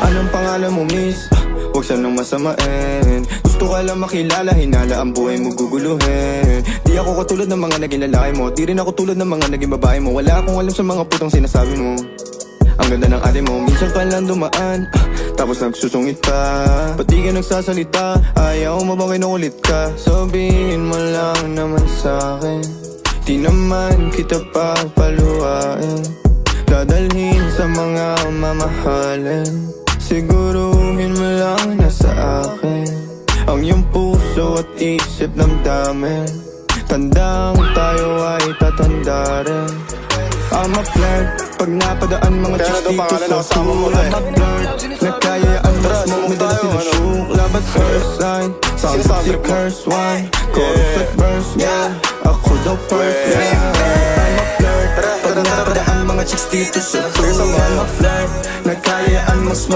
Anong pangalan mo miss? Huwag sanang masamain. Gusto ka lang makilala Hinala ang buhay mo guguluhin. Di ako katulad ng mga naging lalaki mo. Di rin ako tulad ng mga naging babae mo. Wala akong alam sa mga putang sinasabi mo. Ang ganda ng ate mo Minsan ka lang dumaan. Tapos nagsusungit pa. Ba't di ka nagsasalita? Ayaw mo bang kinukulit ka? Sabihin mo lang naman sa'kin Di naman kita papaluhain Dadalhin sa mga mamahalin Siguruhin mo lang na sa akin Ang iyong puso at isip ng dami. Tandang tayo ay tatanda rin. I'm a flirt Pag napadaan mga chicks dito sa pool. I'm a flirt Nagkayaan mo Tara, smoke May dala tayo, sila shook Labat first sign Sound Sinasabi si mo. curse one Chorus at verse yeah. Ako daw first yeah. I'm a flirt Pag napadaan mga chicks dito sa pool. I'm a flirt Nagkayaan mo smoke